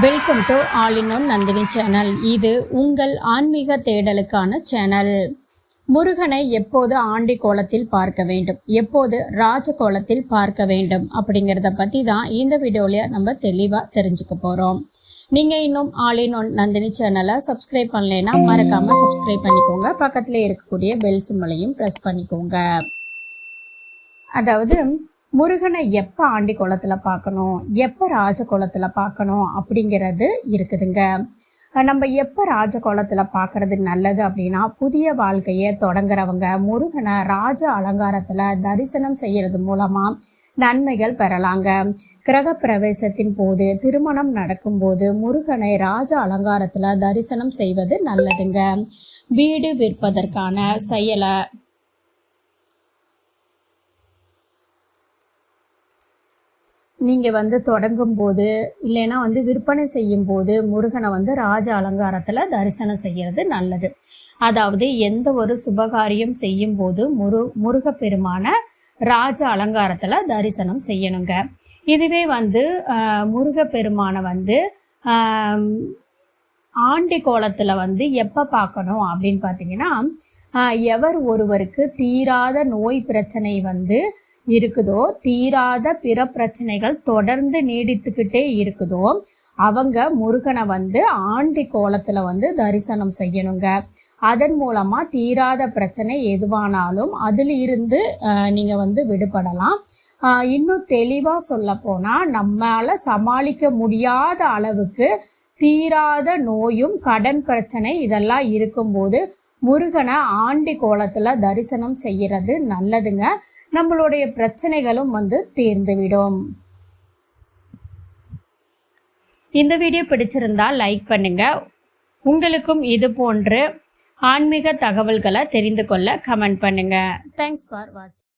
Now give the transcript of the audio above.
Welcome to all in one Nandini channel இது உங்கள் ஆன்மீக தேடலுக்கான சேனல் முருகனை எப்போது ஆண்டி கோலத்தில் பார்க்க வேண்டும்? எப்போது ராஜ கோலத்தில் பார்க்க வேண்டும்? அப்படிங்கிறத பற்றி தான் இந்த வீடியோவில் நம்ம தெளிவாக தெரிஞ்சுக்க போகிறோம் நீங்கள் இன்னும் ஆல் இன் ஒன் நந்தினி சேனலை சப்ஸ்கிரைப் பண்ணலைன்னா மறக்காமல் சப்ஸ்கிரைப் பண்ணிக்கோங்க. பக்கத்தில் இருக்கக்கூடிய பெல் சிம்மலையும் ப்ரெஸ் பண்ணிக்கோங்க. அதாவது முருகனை எப்போ ஆண்டி குளத்தில் பார்க்கணும் எப்போ ராஜ குளத்தில் பார்க்கணும் அப்படிங்கிறது இருக்குதுங்க. நம்ம எப்போ ராஜ குளத்தில் பார்க்கறது நல்லது அப்படின்னா புதிய வாழ்க்கையை தொடங்குறவங்க முருகனை ராஜ அலங்காரத்தில் தரிசனம் செய்கிறது மூலமாக நன்மைகள் பெறலாங்க. கிரக பிரவேசத்தின் போது திருமணம் நடக்கும்போது முருகனை ராஜ அலங்காரத்தில் தரிசனம் செய்வது நல்லதுங்க. வீடு விற்பதற்கான செயலை நீங்கள் வந்து தொடங்கும் போது இல்லைன்னா வந்து விற்பனை செய்யும் போது முருகனை வந்து ராஜ அலங்காரத்தில் தரிசனம் செய்கிறது நல்லது. அதாவது எந்த ஒரு சுபகாரியம் செய்யும் போது முரு முருகப்பெருமான ராஜ அலங்காரத்தில் தரிசனம் செய்யணுங்க. இதுவே வந்து முருகப்பெருமானை வந்து ஆண்டி கோலத்தில் வந்து எப்போ பார்க்கணும் அப்படின்னு பார்த்தீங்கன்னா எவர் ஒருவருக்கு தீராத நோய் பிரச்சனை வந்து இருக்குதோ தீராத பிற பிரச்சனைகள் தொடர்ந்து நீடித்துக்கிட்டே இருக்குதோ அவங்க முருகனை வந்து ஆண்டி கோலத்தில் வந்து தரிசனம் செய்யணுங்க. அதன் மூலமாக தீராத பிரச்சனை எதுவானாலும் அதில் இருந்து நீங்கள் வந்து விடுபடலாம். இன்னும் தெளிவாக சொல்ல போனால் நம்மளால் சமாளிக்க முடியாத அளவுக்கு தீராத நோயும் கடன் பிரச்சனை இதெல்லாம் இருக்கும்போது முருகனை ஆண்டி கோலத்தில் தரிசனம் செய்கிறது நல்லதுங்க. நம்மளுடைய பிரச்சனைகளும் வந்து தீர்ந்துவிடும். இந்த வீடியோ பிடிச்சிருந்தா லைக் பண்ணுங்க. உங்களுக்கும் இது போன்று ஆன்மீக தகவல்களை தெரிந்து கொள்ள கமெண்ட் பண்ணுங்க. தேங்க்ஸ் ஃபார் வாட்சிங்